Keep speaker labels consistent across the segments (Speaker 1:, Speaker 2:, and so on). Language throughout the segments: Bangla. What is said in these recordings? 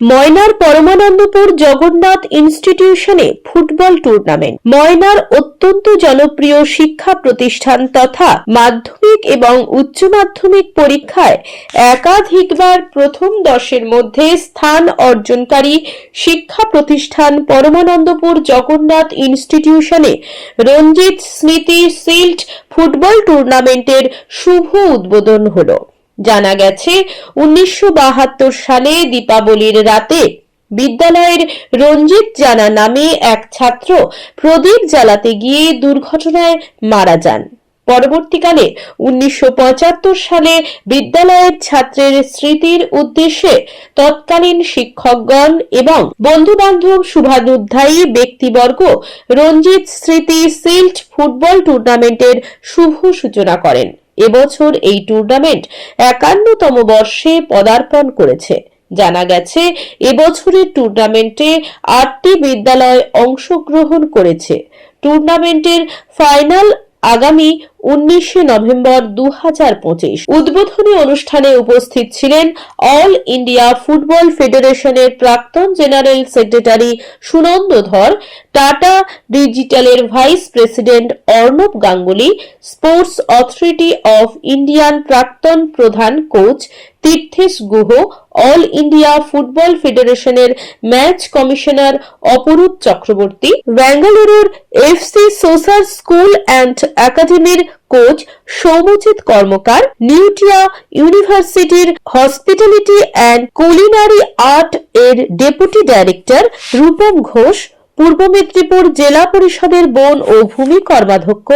Speaker 1: ময়নার পরমানন্দপুর জগন্নাথ ইনস্টিটিউশনে ফুটবল টুর্নামেন্ট। ময়নার অত্যন্ত জনপ্রিয় শিক্ষা প্রতিষ্ঠান তথা মাধ্যমিক এবং উচ্চ মাধ্যমিক পরীক্ষায় একাধিকবার প্রথম দশের মধ্যে স্থান অর্জনকারী শিক্ষা প্রতিষ্ঠান পরমানন্দপুর জগন্নাথ ইনস্টিটিউশনে রঞ্জিত স্মৃতি সিল্ড ফুটবল টুর্নামেন্টের শুভ উদ্বোধন হলো। জানা গেছে, উনিশশো বাহাত্তর সালে দীপাবলির রাতে বিদ্যালয়ের রঞ্জিত জানা নামে এক ছাত্র প্রদীপ জ্বালাতে গিয়ে দুর্ঘটনায় মারা যান। পরবর্তীকালে উনিশশো পঁচাত্তর সালে বিদ্যালয়ের ছাত্রের স্মৃতির উদ্দেশ্যে তৎকালীন শিক্ষকগণ এবং বন্ধু বান্ধব শুভানুধ্যায়ী ব্যক্তিবর্গ রঞ্জিত স্মৃতি সিল্ট ফুটবল টুর্নামেন্টের শুভ সূচনা করেন। এবছর এই টুর্নামেন্ট একান্নতম বর্ষে পদার্পণ করেছে। জানা গেছে, এবছরের টুর্নামেন্টে আটটি বিদ্যালয় অংশগ্রহণ করেছে। টুর্নামেন্টের ফাইনাল আগামী উনিশে নভেম্বর দু হাজার পঁচিশ। উদ্বোধনী অনুষ্ঠানে উপস্থিত ছিলেন অল ইন্ডিয়া ফুটবল ফেডারেশনের প্রাক্তন general secretary Sunanda Dhar, Tata ডিজিটালের vice president Arnab Ganguly, sports authority of Indian প্রাক্তন প্রধান coach Tirthesh Guha, all India football ফেডারেশনের ম্যাচ কমিশনার অপরূপ চক্রবর্তী, ব্যাঙ্গালুরুর এফসি সোসার স্কুল অ্যান্ড একাডেমির কোচ সৌমজিৎ কর্মকার নিউটিয়া ইউনিভার্সিটির হসপিটালিটি অ্যান্ড কুলিনারি আর্ট এর ডেপুটি ডাইরেক্টর রূপম ঘোষ, পূর্ব মেদিনীপুর জেলা পরিষদের বন ও ভূমি কর্মাধ্যক্ষ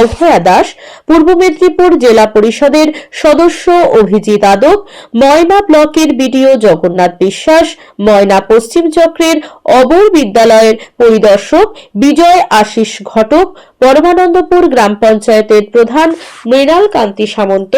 Speaker 1: অভয়া দাস, পূর্ব মেদিনীপুর জেলা পরিষদের সদস্য অভিজিৎ আদক, ময়না ব্লকের বিডিও জগন্নাথ বিশ্বাস, ময়না পশ্চিম চক্রের অবর বিদ্যালয়ের পরিদর্শক বিজয় আশিস ঘটক পরমানন্দপুর গ্রাম পঞ্চায়েতের প্রধান মৃণাল কান্তি সামন্ত,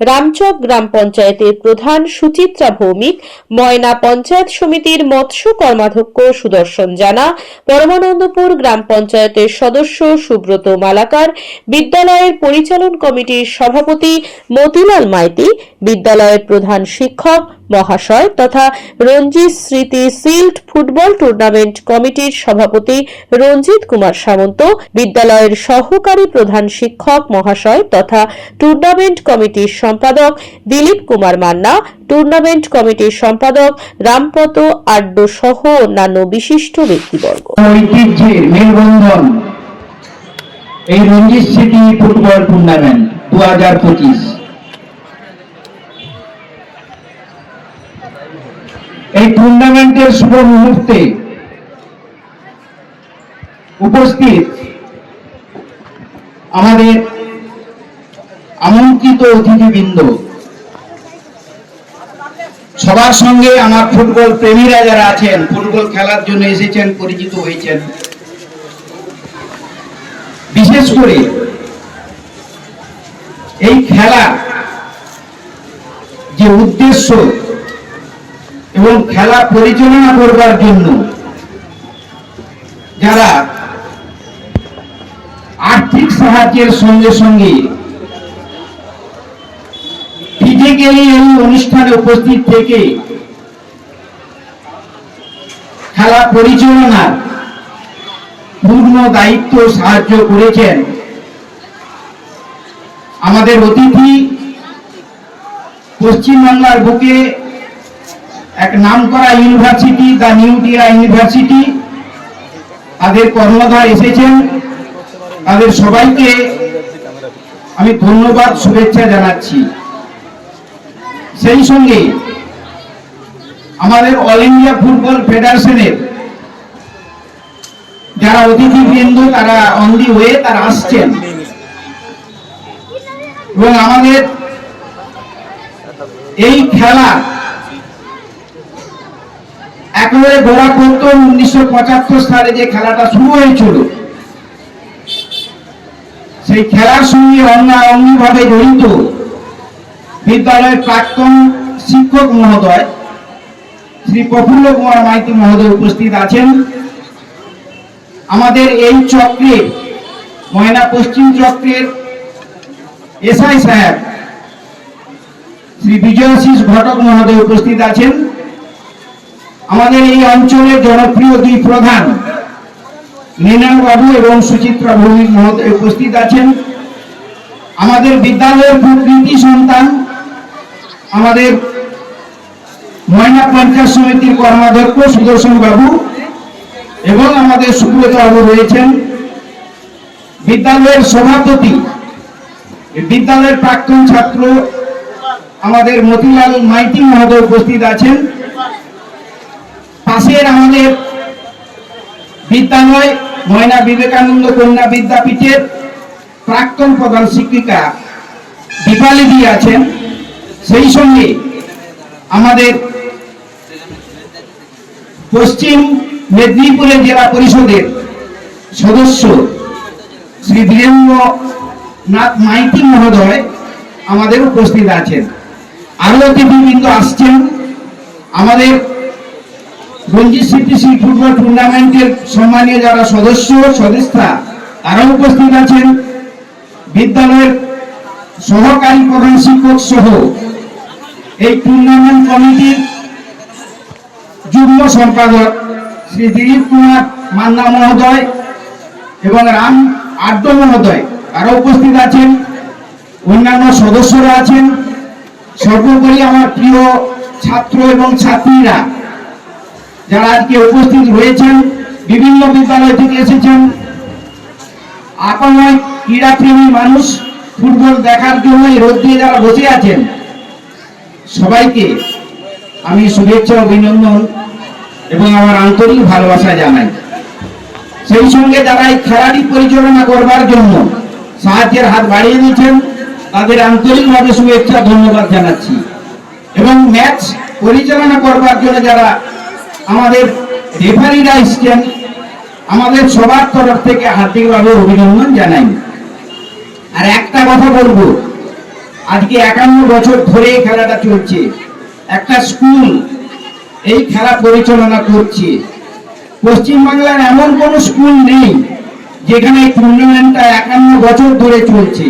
Speaker 1: রামচক গ্রাম পঞ্চায়েতের প্রধান সুচিত্রা ভৌমিক, ময়না পঞ্চায়েত সমিতির মৎস্য কর্মাধ্যক্ষ সুদর্শন জানা, পরমানন্দপুর গ্রাম পঞ্চায়েতের সদস্য সুব্রত মালাকার, বিদ্যালয়ের পরিচালন কমিটির সভাপতি মতিলাল মাইতি, বিদ্যালয়ের প্রধান শিক্ষক মহাশয় তথা রঞ্জিত স্মৃতি সিল্ড ফুটবল টুর্নামেন্ট কমিটির সভাপতি রঞ্জিত কুমার সামন্ত, বিদ্যালয়ের সহকারী প্রধান শিক্ষক মহাশয় তথা টুর্নামেন্ট কমিটির সম্পাদক দিলীপ কুমার মান্না, টুর্নামেন্ট কমিটির সম্পাদক রামপত আড্ড সহ অন্যান্য বিশিষ্ট ব্যক্তিবর্গ।
Speaker 2: এই রঞ্জিত সিটি ফুটবল টুর্নামেন্ট দু হাজার পঁচিশ এই টুর্নামেন্টের শুভ মুহূর্তে উপস্থিত আমাদের আমন্ত্রিত অতিথিবৃন্দ। সবার সঙ্গে আমার ফুটবল প্রেমীরা যারা আছেন, ফুটবল খেলার জন্য এসেছেন, পরিচিত হয়েছেন। বিশেষ করে এই খেলা যে উদ্দেশ্য এবং খেলা পরিচালনা করবার জন্য যারা আর্থিক সাহায্যের সঙ্গে সঙ্গে ফিজিক্যালি এই অনুষ্ঠানে উপস্থিত থেকে খেলা পরিচালনার পূর্ণ দায়িত্ব সাহায্য করেছেন আমাদের অতিথি পশ্চিমবাংলার বুকে এক নাম করা ইউনিভার্সিটি দ্য নিউটিয়া ইউনিভার্সিটি। তাদের কর্ণধার এসেছেন। তাদের সবাইকে আমি ধন্যবাদ, শুভেচ্ছা জানাচ্ছি। সেই সঙ্গে আমাদের অল ইন্ডিয়া ফুটবল ফেডারেশনের যারা অতিথিবৃন্দ, তারা অন দি ওয়ে তারা আসছেন। এবং আমাদের এই খেলা একেবারে গোড়া করতো উনিশশো পঁচাত্তর সালে যে খেলাটা শুরু হয়েছিল, সেই খেলার সঙ্গে অঙ্গাঙ্গি ভাবে জড়িত বিদ্যালয়ের প্রাক্তন শিক্ষক মহোদয়, শ্রী প্রফুল্ল কুমার মাইতি মহোদয় উপস্থিত আছেন। আমাদের এই চক্রে, ময়না পশ্চিম চক্রের এসআই সাহেব, শ্রী বিজয়াশিস ঘটক মহোদয় উপস্থিত আছেন। আমাদের এই অঞ্চলের জনপ্রিয় দুই প্রধান, মৃণাল বাবু এবং সুচিত্রা ভৌমিক মহোদয় উপস্থিত আছেন। আমাদের বিদ্যালয়ের প্রকৃতি সন্তান, আমাদের ময়না পঞ্চায়েত সমিতির কর্মাধ্যক্ষ সুদর্শন বাবু এবং আমাদের সুব্রত বাবু রয়েছেন। বিদ্যালয়ের সভাপতি, বিদ্যালয়ের প্রাক্তন ছাত্র আমাদের মতিলাল মাইতি মহোদয় উপস্থিত আছেন। পাশের আমাদের বিদ্যালয়, ময়না বিবেকানন্দ কন্যা বিদ্যাপীঠের প্রাক্তন প্রধান শিক্ষিকা দীপালি দি আছেন। সেই সঙ্গে আমাদের পশ্চিম মেদিনীপুরের জেলা পরিষদের সদস্য শ্রী বীরেন্দ্রনাথ মাইতি মহোদয় আমাদের উপস্থিত আছেন। আরও অতিথিবৃন্দ আসছেন। আমাদের রঞ্জিত সিটিসি ফুটবল টুর্নামেন্টের সম্মানীয় যারা সদস্য সদস্যা তারাও উপস্থিত আছেন। বিদ্যালয়ের সহকারী প্রধান শিক্ষক সহ এই টুর্নামেন্ট কমিটির যুগ্ম সম্পাদক শ্রী মহোদয় এবং রাম মহোদয় উপস্থিত আছেন। অন্যান্য সদস্যরা আছেন। সর্বোপরি আমার প্রিয় ছাত্র এবং ছাত্রীরা যারা আজকে উপস্থিত রয়েছেন, বিভিন্ন বিদ্যালয় থেকে এসেছেন আপনার ক্রীড়াপ্রেমী মানুষ, ফুটবল দেখার জন্য রোদ দিয়ে যারা বসে আছেন, সবাইকে আমি শুভেচ্ছা অভিনন্দন এবং আমার আন্তরিক ভালোবাসা জানাই। সেই সঙ্গে যারা এই খেলাটি পরিচালনা করবার জন্য সাহায্যের হাত বাড়িয়ে দিয়েছেন, তাদের আন্তরিকভাবে শুভেচ্ছা, ধন্যবাদ জানাচ্ছি। এবং ম্যাচ পরিচালনা করবার জন্য যারা আমাদের রেফারিরা এসছেন। আমাদের সবার তরফ থেকে হার্দিকভাবে অভিনন্দন জানাই। আর একটা কথা বলব, আজকে একান্ন বছর ধরে খেলাটা চলছে। একটা স্কুল এই খেলা পরিচালনা করছে। পশ্চিমবাংলার এমন কোন স্কুল নেই যেখানে এই টুর্নামেন্টটা একান্ন বছর ধরে চলছে।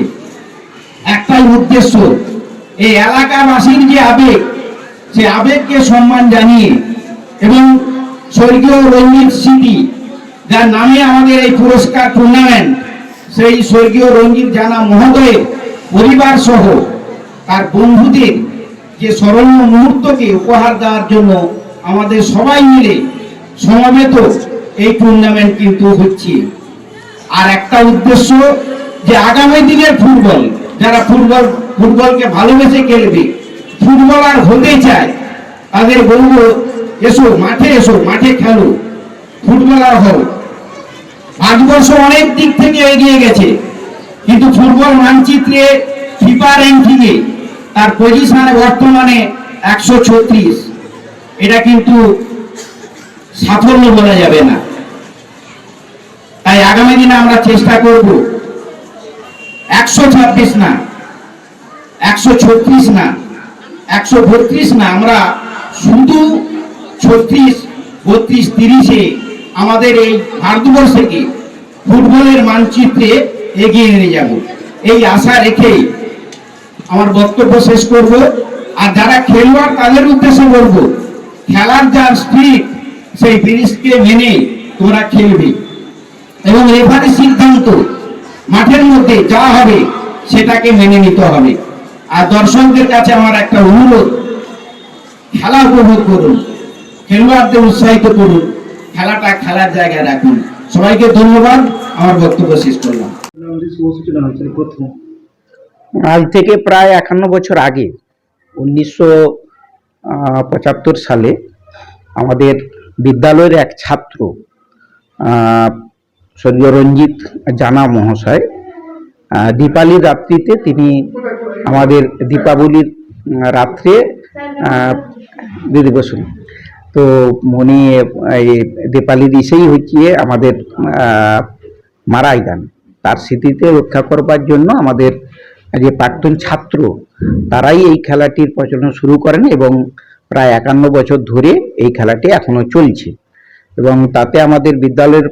Speaker 2: একটাই উদ্দেশ্য, এই এলাকাবাসীর যে আবেগ, সে আবেগকে সম্মান জানিয়ে এবং স্বর্গীয় রঞ্জিত স্মৃতি যার নামে আমাদের এই পুরস্কার টুর্নামেন্ট সেই স্বর্গীয় রঞ্জিত জানা মহোদয়ের পরিবার সহ তার বন্ধুদের যে স্মরণীয় মুহূর্তকে উপহার দেওয়ার জন্য আমাদের সবাই মিলে সমবেত এই টুর্নামেন্ট কিন্তু হচ্ছে। আর একটা উদ্দেশ্য যে আগামী দিনের ফুটবল, যারা ফুটবল, ফুটবলকে ভালোবেসে খেলবে ফুটবলার হতে চায়, তাদের বলব এসো, মাঠে এসো, মাঠে খেলো। ফুটবলার হও। ভারতবর্ষ অনেক দিক থেকে এগিয়ে গেছে, কিন্তু ফুটবল মানচিত্রে ফিফা র্যাঙ্কিংয়ে তার পজিশনে বর্তমানে একশো ছত্রিশ। এটা কিন্তু সাফল্য বলা যাবে না। তাই আগামী দিনে আমরা চেষ্টা করব, একশো ছাব্বিশ না, একশো ছত্রিশ না, একশো বত্রিশ না। আমরা শুধু ছত্রিশ, বত্রিশ, তিরিশে আমাদের এই ভারতবর্ষকে ফুটবলের মানচিত্রে এগিয়ে নিয়ে যাব। এই আশা রেখেই আমার বক্তব্য শেষ করব। আর যারা খেলোয়াড়, তাদের উদ্দেশ্যে বলব, খেলার যা স্পিরিট সেই জিনিসকে মেনে তোমরা খেলবে। এবং রেফারি সিদ্ধান্ত মাঠের মধ্যে যা হবে, সেটাকে মেনে নিতে হবে। আর দর্শকদের কাছে আমার একটা অনুরোধ, খেলা উপভোগ করুন। খেলোয়াড়দের উৎসাহিত করুন। খেলাটা খেলার জায়গায় রাখুন। সবাইকে ধন্যবাদ। আমার বক্তব্য শেষ করলাম।
Speaker 3: আজ থেকে প্রায় একান্ন বছর আগে উনিশশো পঁচাত্তর সালে আমাদের বিদ্যালয়ের এক ছাত্র স্বর্গীয় রঞ্জিত জানা মহাশয় দীপালির রাত্রিতে তিনি আমাদের দীপাবলির রাত্রে দিদি বসুন তো উনি এই দীপালির ইসেই হচ্ছে আমাদের মারাই যান তার স্মৃতিতে রক্ষা করবার জন্য আমাদের যে প্রাক্তন ছাত্র, তারাই এই খেলাটির প্রচলন শুরু করেন এবং প্রায় একান্ন বছর ধরে এই খেলাটি এখনও চলছে। এবং তাতে আমাদের বিদ্যালয়ের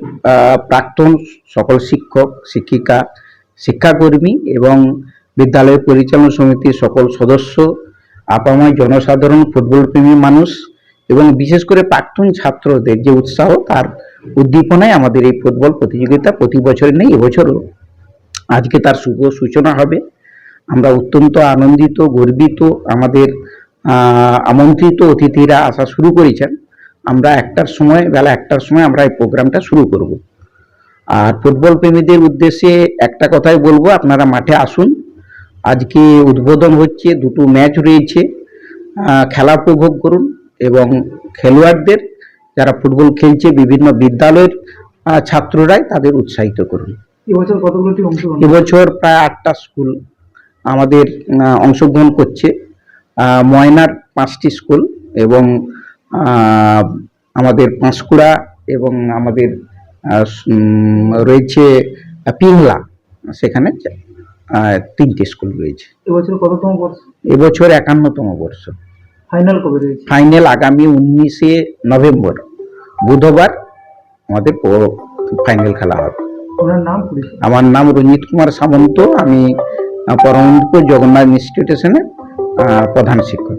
Speaker 3: প্রাক্তন সকল শিক্ষক, শিক্ষিকা, শিক্ষাকর্মী এবং বিদ্যালয় পরিচালনা সমিতির সকল সদস্য, আপাময় জনসাধারণ ফুটবল প্রেমী মানুষ এবং বিশেষ করে প্রাক্তন ছাত্রদের যে উৎসাহ, তার উদ্দীপনায় আমাদের এই ফুটবল প্রতিযোগিতা প্রতি বছরে নেই, এবছরও। আজকে তার শুভ সূচনা হবে। আমরা অত্যন্ত আনন্দিত, গর্বিত, আমাদের আমন্ত্রিত অতিথিরা আসা শুরু করেছেন। আমরা একটার সময়, বেলা একটার সময় আমরা এই প্রোগ্রামটা শুরু করব। আর ফুটবল প্রেমীদের উদ্দেশ্যে একটা কথাই বলব, আপনারা মাঠে আসুন। আজকে উদ্বোধন হচ্ছে, দুটো ম্যাচ রয়েছে। খেলা উপভোগ করুন। এবং খেলোয়াড়দের যারা ফুটবল খেলছে বিভিন্ন বিদ্যালয়ের ছাত্ররাই তাদের উৎসাহিত করুন।
Speaker 4: এবছর
Speaker 3: প্রায় আটটা স্কুল আমাদের অংশগ্রহণ করছে। ময়নার পাঁচটি স্কুল এবং আমাদের পাঁশকুড়া এবং আমাদের রয়েছে পিংলা। সেখানে তিনটি স্কুল রয়েছে।
Speaker 4: এবছর কততম বর্ষ?
Speaker 3: এবছর একান্নতম বর্ষ।
Speaker 4: ফাইনাল কবে রয়েছে?
Speaker 3: ফাইনাল আগামী উনিশে নভেম্বর। বুধবার আমাদের ফাইনাল খেলা হবে।
Speaker 4: ওনার নাম
Speaker 3: আমার নাম রঞ্জিত কুমার সামন্ত। আমি পরমন্ত পরমপুর জগন্নাথ ইনস্টিটিউশনের প্রধান শিক্ষক।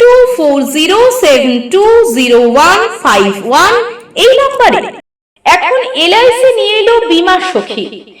Speaker 5: four zero seven two zero one five one এই নম্বরে। এখন এলআইসি নিয়ে এলো বিমা সখী।